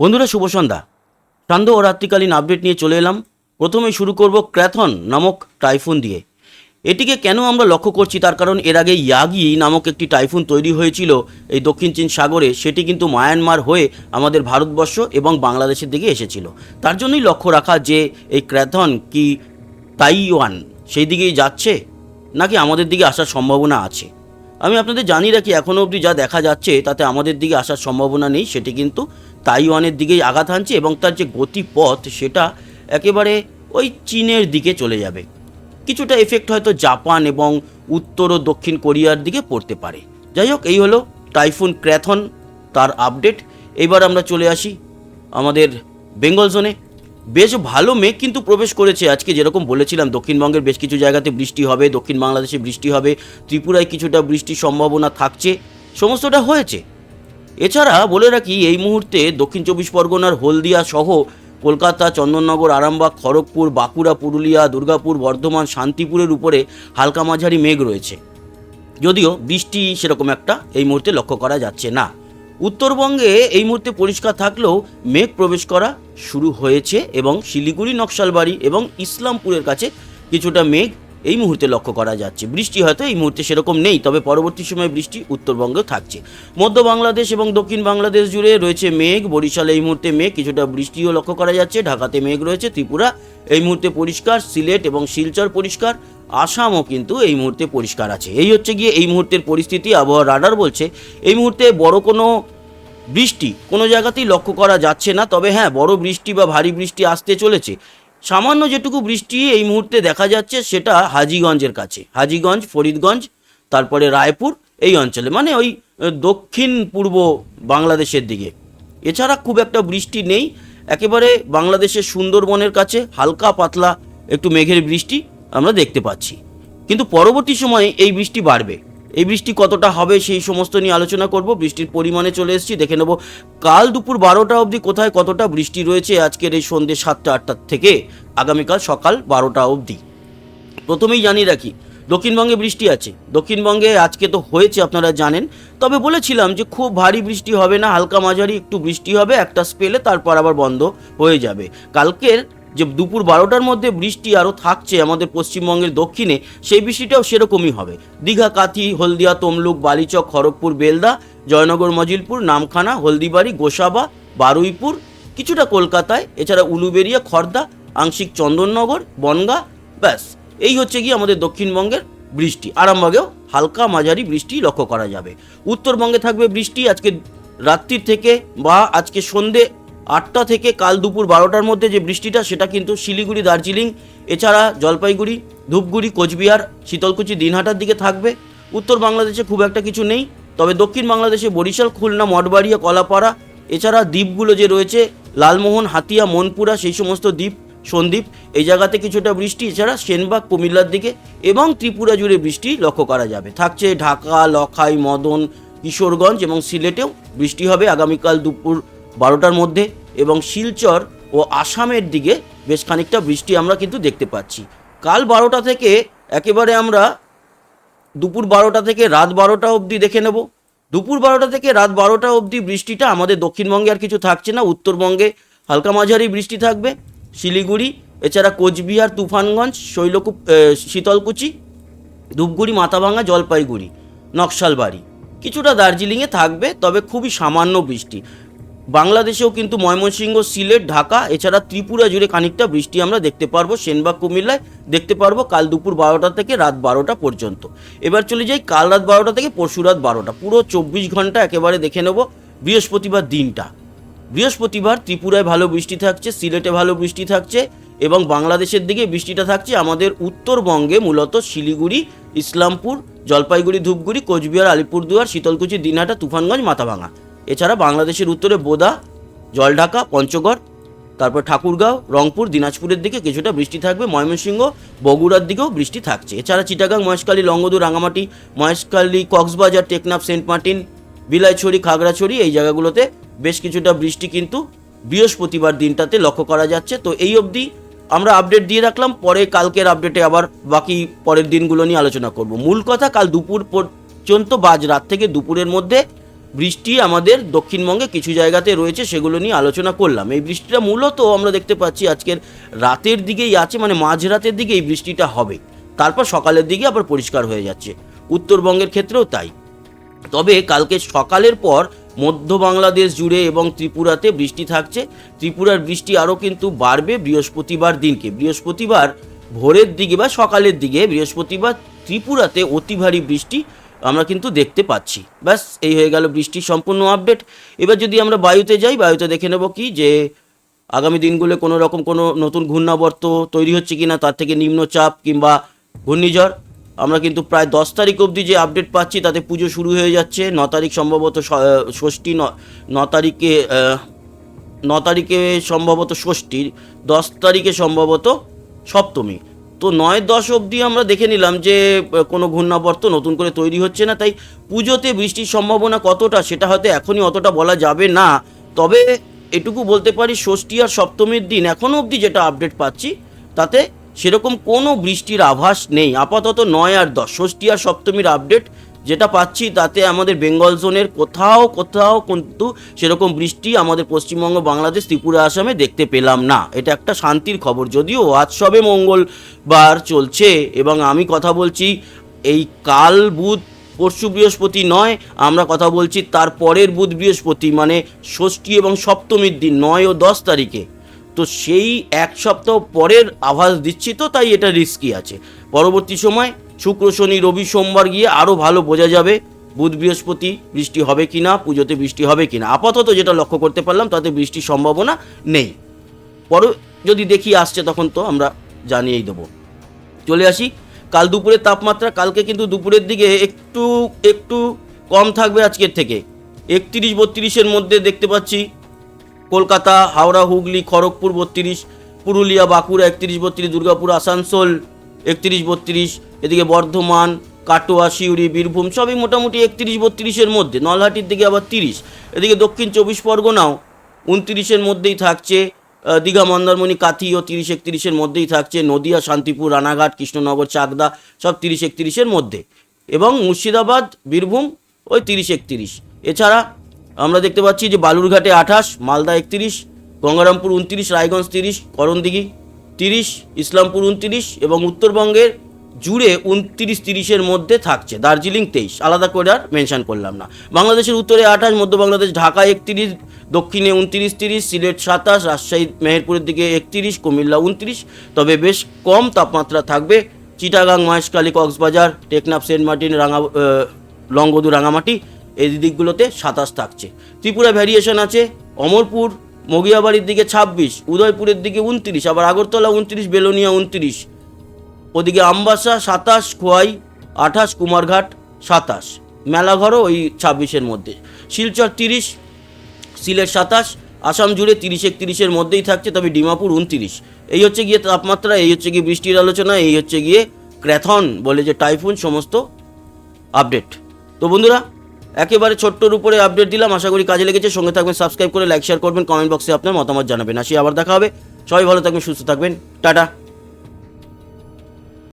বন্ধুরা, শুভ সন্ধ্যা। সান্ধ্য ও রাত্রিকালীন আপডেট নিয়ে চলে এলাম। প্রথমেই শুরু করব ক্র্যাথন নামক টাইফুন দিয়ে। এটিকে কেন আমরা লক্ষ্য করছি? তার কারণ এর আগে ইয়াগি নামক একটি টাইফুন তৈরি হয়েছিল এই দক্ষিণ চীন সাগরে। সেটি কিন্তু মায়ানমার হয়ে আমাদের ভারতবর্ষ এবং বাংলাদেশের দিকে এসেছিল। তার জন্যই লক্ষ্য রাখা যে এই ক্র্যাথন কি তাইওয়ান, সেই দিকেই যাচ্ছে? নাকি আমাদের দিকে আসার সম্ভাবনা আছে? আমি আপনাদের জানি রাখি এখনও অবধি যা দেখা যাচ্ছে তাতে আমাদের দিকে আসার সম্ভাবনা নেই, সেটি কিন্তু তাইওয়ানের দিকেই আঘাত হানছে এবং তার যে গতিপথ সেটা একেবারে ওই চীনের দিকে চলে যাবে। কিছুটা এফেক্ট হয়তো জাপান এবং উত্তর ও দক্ষিণ কোরিয়ার দিকে পড়তে পারে। যাই হোক, এই হলো টাইফুন ক্র্যাথন, তার আপডেট এবার আমরা চলে আসি আমাদের বেঙ্গল জোনে বেশ ভালো মেঘ কিন্তু প্রবেশ করেছে আজকে, যেরকম বলেছিলাম, দক্ষিণবঙ্গের বেশ কিছু জায়গাতে বৃষ্টি হবে, দক্ষিণ বাংলাদেশে বৃষ্টি হবে, ত্রিপুরায় কিছুটা বৃষ্টির সম্ভাবনা থাকছে, সমস্তটা হয়েছে। এছাড়া বলে রাখি, এই মুহূর্তে দক্ষিণ চব্বিশ পরগনার হলদিয়া সহ কলকাতা, চন্দননগর, আরামবাগ, খড়গপুর, বাঁকুড়া, পুরুলিয়া, দুর্গাপুর, বর্ধমান, শান্তিপুরের উপরে হালকা মাঝারি মেঘ রয়েছে। যদিও বৃষ্টি সেরকম একটা এই মুহূর্তে লক্ষ্য করা যাচ্ছে না। উত্তরবঙ্গে এই মুহূর্তে পরিষ্কার থাকলেও মেঘ প্রবেশ করা শুরু হয়েছে এবং শিলিগুড়ি, নকশালবাড়ি এবং ইসলামপুরের কাছে কিছুটা মেঘ এই মুহূর্তে লক্ষ্য করা যাচ্ছে। বৃষ্টি হয়তো এই মুহূর্তে সেরকম নেই, তবে পরবর্তী সময়ে বৃষ্টি উত্তরবঙ্গেও থাকছে। মধ্য বাংলাদেশ এবং দক্ষিণ বাংলাদেশ জুড়ে রয়েছে মেঘ, বরিশালে এই মুহূর্তে মেঘ, কিছুটা বৃষ্টিও লক্ষ্য করা যাচ্ছে। ঢাকাতে মেঘ রয়েছে, ত্রিপুরা এই মুহূর্তে পরিষ্কার, সিলেট এবং শিলচর পরিষ্কার, আসামও কিন্তু এই মুহূর্তে পরিষ্কার আছে। এই হচ্ছে গিয়ে এই মুহূর্তের পরিস্থিতি, আবহাওয়া রাডার বলছে। এই মুহূর্তে বড় কোনো বৃষ্টি কোনো জায়গাতেই লক্ষ্য করা যাচ্ছে না, তবে হ্যাঁ বড় বৃষ্টি বা ভারী বৃষ্টি আসতে চলেছে। সামান্য যেটুকু বৃষ্টি এই মুহূর্তে দেখা যাচ্ছে সেটা হাজিগঞ্জের কাছে। হাজিগঞ্জ, ফরিদগঞ্জ, তারপরে রায়পুর এই অঞ্চলে মানে ওই দক্ষিণ পূর্ব বাংলাদেশের দিকে। এছাড়া খুব একটা বৃষ্টি নেই। একেবারে বাংলাদেশের সুন্দরবনের কাছে হালকা পাতলা একটু মেঘের বৃষ্টি আমরা দেখতে পাচ্ছি। কিন্তু পরবর্তী সময়ে এই বৃষ্টি বাড়বে। এই বৃষ্টি কতটা হবে সেই সমস্ত নিয়ে আলোচনা করব। বৃষ্টির পরিমাণে চলে এসেছি, দেখে নেব কাল দুপুর বারোটা অবধি কোথায় কতটা বৃষ্টি রয়েছে আজকের এই সন্ধ্যে সাতটা আটটার থেকে, আগামীকাল সকাল বারোটা অবধি। প্রথমেই জানিয়ে রাখি, দক্ষিণবঙ্গে বৃষ্টি আছে। দক্ষিণবঙ্গে আজকে তো হয়েছে, আপনারা জানেন। তবে বলেছিলাম যে খুব ভারী বৃষ্টি হবে না, হালকা মাঝারি একটু বৃষ্টি হবে, একটা স্পেলে তারপর আবার বন্ধ হয়ে যাবে। কালকের যে দুপুর বারোটার মধ্যে বৃষ্টি আরও থাকছে আমাদের পশ্চিমবঙ্গের দক্ষিণে, সেই বৃষ্টিটাও সেরকমই হবে। দীঘা, কাথি, হলদিয়া, তমলুক, বালিচক, খড়গপুর, বেলদা, জয়নগর, মজিলপুর, নামখানা, হলদিবাড়ি, গোসাবা, বারুইপুর, কিছুটা কলকাতায়, এছাড়া উলুবেরিয়া খর্দা, আংশিক চন্দননগর, বনগা, ব্যাস। এই হচ্ছে গিয়ে আমাদের দক্ষিণবঙ্গের বৃষ্টি। আরামবাগেও হালকা মাঝারি বৃষ্টি লক্ষ্য করা যাবে। উত্তরবঙ্গে থাকবে বৃষ্টি আজকে রাত্রির থেকে বা আজকে সন্ধে আটটা থেকে কাল দুপুর বারোটার মধ্যে যে বৃষ্টিটা, সেটা কিন্তু শিলিগুড়ি, দার্জিলিং, এছাড়া জলপাইগুড়ি, ধূপগুড়ি, কোচবিহার, শীতলকুচি, দিনহাটার দিকে থাকবে। উত্তর বাংলাদেশে খুব একটা কিছু নেই। তবে দক্ষিণ বাংলাদেশে বরিশাল, খুলনা, মঠবাড়িয়া, কলাপাড়া, এছাড়া দ্বীপগুলো যে রয়েছে, লালমোহন, হাতিয়া, মনপুরা, সেই সমস্ত দ্বীপ, সন্দ্বীপ, এই জায়গাতে কিছুটা বৃষ্টি, এছাড়া সেনবাগ, কুমিল্লার দিকে এবং ত্রিপুরা জুড়ে বৃষ্টি লক্ষ্য করা যাবে। থাকছে ঢাকা, লখাই, মদন, কিশোরগঞ্জ এবং সিলেটেও বৃষ্টি হবে আগামীকাল দুপুর বারোটার মধ্যে। এবং শিলচর ও আসামের দিকে বেশ খানিকটা বৃষ্টি আমরা কিন্তু দেখতে পাচ্ছি। কাল বারোটা থেকে একেবারে আমরা দুপুর বারোটা থেকে রাত বারোটা অবধি দেখে নেব। দুপুর বারোটা থেকে রাত বারোটা অবধি বৃষ্টিটা আমাদের দক্ষিণবঙ্গে আর কিছু থাকছে না উত্তরবঙ্গে হালকা মাঝারি বৃষ্টি থাকবে। শিলিগুড়ি এছাড়া কোচবিহার তুফানগঞ্জ শৈলকূপ এ, শীতলকুচি ধূপগুড়ি মাথাভাঙা জলপাইগুড়ি নকশালবাড়ি। কিছুটা দার্জিলিংয়ে থাকবে তবে খুবই সামান্য বৃষ্টি। বাংলাদেশেও কিন্তু ময়মনসিংহ, সিলেট, ঢাকা, এছাড়া ত্রিপুরা জুড়ে খানিকটা বৃষ্টি আমরা দেখতে পারব। সেনবাগ, কুমিল্লায় দেখতে পারব কাল দুপুর বারোটা থেকে রাত বারোটা পর্যন্ত। এবার চলে যাই কাল রাত বারোটা থেকে পরশু রাত বারোটা। পুরো চব্বিশ ঘণ্টা একেবারে দেখে নেব বৃহস্পতিবার দিনটা। বৃহস্পতিবার ত্রিপুরায় ভালো বৃষ্টি থাকছে, সিলেটে ভালো বৃষ্টি থাকছে এবং বাংলাদেশের দিকে বৃষ্টিটা থাকছে। আমাদের উত্তরবঙ্গে মূলত শিলিগুড়ি, ইসলামপুর, জলপাইগুড়ি, ধূপগুড়ি, কোচবিহার, আলিপুরদুয়ার, শীতলকুচি, দিনহাটা, তুফানগঞ্জ মাথাভাঙা এছাড়া বাংলাদেশের উত্তরে বোদা, জলঢাকা, পঞ্চগড়, তারপর ঠাকুরগাঁও, রংপুর, দিনাজপুরের দিকে কিছুটা বৃষ্টি থাকবে, ময়মনসিংহ, বগুড়ার দিকেও বৃষ্টি থাকছে। এছাড়া চিটাগাং, মহেশখালী লঙ্গদু রাঙামাটি মহেশখালী, কক্সবাজার, টেকনাফ, সেন্ট মার্টিন, বিলাইছড়ি, খাগড়াছড়ি এই জায়গাগুলোতে বেশ কিছুটা বৃষ্টি কিন্তু বৃহস্পতিবার দিনটাতে লক্ষ্য করা যাচ্ছে। তো এই অবধি আমরা আপডেট দিয়ে রাখলাম, পরে কালকের আপডেটে আবার বাকি পরের দিনগুলো নিয়ে আলোচনা করব। মূল কথা, কাল দুপুর পর্যন্ত বাজ রাত থেকে দুপুরের মধ্যে বৃষ্টি আমাদের দক্ষিণবঙ্গে কিছু জায়গাতে রয়েছে, সেগুলো নিয়ে আলোচনা করলাম। এই বৃষ্টিটা মূলত আমরা দেখতে পাচ্ছি আজকের রাতের দিকেই আছে মানে মাঝরাতের দিকে এই বৃষ্টিটা হবে। তারপর সকালের দিকে আবার পরিষ্কার হয়ে যাচ্ছে। উত্তরবঙ্গের ক্ষেত্রেও তাই। তবে কালকে সকালের পর মধ্য বাংলাদেশ জুড়ে এবং ত্রিপুরাতে বৃষ্টি থাকছে। ত্রিপুরার বৃষ্টি আরও কিন্তু বাড়বে বৃহস্পতিবার দিনকে। বৃহস্পতিবার ভোরের দিকে বা সকালের দিকে বৃহস্পতিবার ত্রিপুরাতে অতি ভারী বৃষ্টি আমরা কিন্তু দেখতে পাচ্ছি। ব্যাস, এই হয়ে গেল বৃষ্টির সম্পূর্ণ আপডেট এবার যদি আমরা বায়ুতে যাই, বায়ুতে দেখে নেব কি যে, আগামী দিনগুলো কোনো রকম কোনো নতুন ঘূর্ণাবর্ত তৈরি হচ্ছে কি না তার থেকে নিম্নচাপ কিংবা ঘূর্ণিঝড়। আমরা কিন্তু প্রায় দশ তারিখ অবধি যে আপডেট পাচ্ছি, তাতে পুজো শুরু হয়ে যাচ্ছে। ন তারিখ সম্ভবত ষষ্ঠী ন তারিখে ন তারিখে সম্ভবত ষষ্ঠীর, দশ তারিখে সম্ভবত সপ্তমী। তো নয় দশ অবধি আমরা দেখে নিলাম যে কোনো ঘূর্ণাবর্ত নতুন করে তৈরি হচ্ছে না। তাই পুজোতে বৃষ্টির সম্ভাবনা কতটা সেটা হয়তো এখনই অতটা বলা যাবে না। তবে এটুকু বলতে পারি, ষষ্ঠী আর সপ্তমীর দিন এখনও অবধি যেটা আপডেট পাচ্ছি, তাতে সেরকম কোনো বৃষ্টির আভাস নেই। আপাতত নয় আর দশ। ষষ্ঠী আর সপ্তমীর আপডেট যেটা পাচ্ছি তাতে আমাদের বেঙ্গল জোনের কোথাও কোথাও কিন্তু সেরকম বৃষ্টি আমাদের পশ্চিমবঙ্গ, বাংলাদেশ, ত্রিপুরা, আসামে দেখতে পেলাম না। এটা একটা শান্তির খবর। যদিও আজ সবে মঙ্গলবার চলছে এবং আমি কথা বলছি এই কাল বুধ, পরশু বৃহস্পতি নয়, আমরা কথা বলছি তার পরের বুধ বৃহস্পতি মানে ষষ্ঠী এবং সপ্তমীর দিন, নয় ও দশ তারিখে। তো সেই এক সপ্তাহ পরের আভাস দিচ্ছি তো তাই এটা রিস্কি আছে। পরবর্তী সময় শুক্র, শনি, রবি, সোমবার গিয়ে আরও ভালো বোঝা যাবে। বুধ, বৃহস্পতি, বৃষ্টি হবে কি না পুজোতে বৃষ্টি হবে কি না আপাতত যেটা লক্ষ্য করতে পারলাম, তাতে বৃষ্টির সম্ভাবনা নেই। পরে যদি দেখি আসছে, তখন তো আমরা জানিয়েই দেবো। চলে আসি। কাল দুপুরের তাপমাত্রা, কালকে কিন্তু দুপুরের দিকে একটু একটু কম থাকবে আজকের থেকে। একত্রিশ, বত্রিশের মধ্যে দেখতে পাচ্ছি। কলকাতা, হাওড়া, হুগলি, খড়গপুর, বত্রিশ, পুরুলিয়া, বাঁকুড়া, একত্রিশ, বত্রিশ, দুর্গাপুর, আসানসোল একত্রিশ বত্রিশ, এদিকে বর্ধমান, কাটোয়া, সিউড়ি, বীরভূম, সবই মোটামুটি একত্রিশ বত্রিশের মধ্যে, নলহাটির দিকে আবার তিরিশ, এদিকে দক্ষিণ চব্বিশ পরগনাও উনত্রিশের মধ্যেই থাকছে দীঘা, মন্দারমণি কাথি ও তিরিশ একত্রিশের মধ্যেই থাকছে, নদিয়া, শান্তিপুর, রানাঘাট, কৃষ্ণনগর, চাকদা, সব তিরিশ একত্রিশের মধ্যে এবং মুর্শিদাবাদ, বীরভূম, ওই তিরিশ একত্রিশ। এছাড়া আমরা দেখতে পাচ্ছি যে বালুরঘাটে আঠাশ, মালদা একত্রিশ, গঙ্গারামপুর উনত্রিশ, রায়গঞ্জ তিরিশ, করণদিঘি তিরিশ, ইসলামপুর উনতিরিশ এবং উত্তরবঙ্গের জুড়ে উনত্রিশ তিরিশের মধ্যে থাকছে। দার্জিলিং তেইশ, আলাদা করে আর মেনশন করলাম না। বাংলাদেশের উত্তরে আঠাশ, মধ্য বাংলাদেশ ঢাকা একত্রিশ, দক্ষিণে উনত্রিশ তিরিশ, সিলেট সাতাশ, রাজশাহী, মেহেরপুরের দিকে একত্রিশ, কুমিল্লা উনত্রিশ। তবে বেশ কম তাপমাত্রা থাকবে। চিটাগাং, মহেশখালী, কক্সবাজার, টেকনাফ, সেন্ট মার্টিন, রাঙা লংগদু, রাঙামাটি, এই দিকগুলোতে সাতাশ থাকছে। ত্রিপুরা ভ্যারিয়েশন আছে, অমরপুর মগিয়াবাড়ির দিকে ছাব্বিশ, উদয়পুরের দিকে উনত্রিশ, আবার আগরতলা উনত্রিশ, বেলোনিয়া উনত্রিশ। ওদিকে আমবাসা সাতাশ, খোয়াই আঠাশ, কুমারঘাট সাতাশ। মেলাঘরও ওই ছাব্বিশের মধ্যে। শিলচর তিরিশ, সিলেট সাতাশ, আসাম জুড়ে তিরিশ, একত্রিশের মধ্যেই থাকছে, তবে ডিমাপুর উনত্রিশ। এই হচ্ছে গিয়ে তাপমাত্রা, এই হচ্ছে গিয়ে বৃষ্টির আলোচনা, এই হচ্ছে গিয়ে ক্র্যাথন বলে যে টাইফুন, সমস্ত আপডেট। তো বন্ধুরা একেবারে ছোট্টর উপরে আপডেট দিলাম। আশা করি কাজে লেগেছে। সঙ্গে থাকবেন সাবস্ক্রাইব করে লাইক শেয়ার করবেন কমেন্ট বক্সে আপনার মতামত জানাবেন। আসি, আবার দেখা হবে। সবাই ভালো থাকবেন, সুস্থ থাকবেন। টাটা।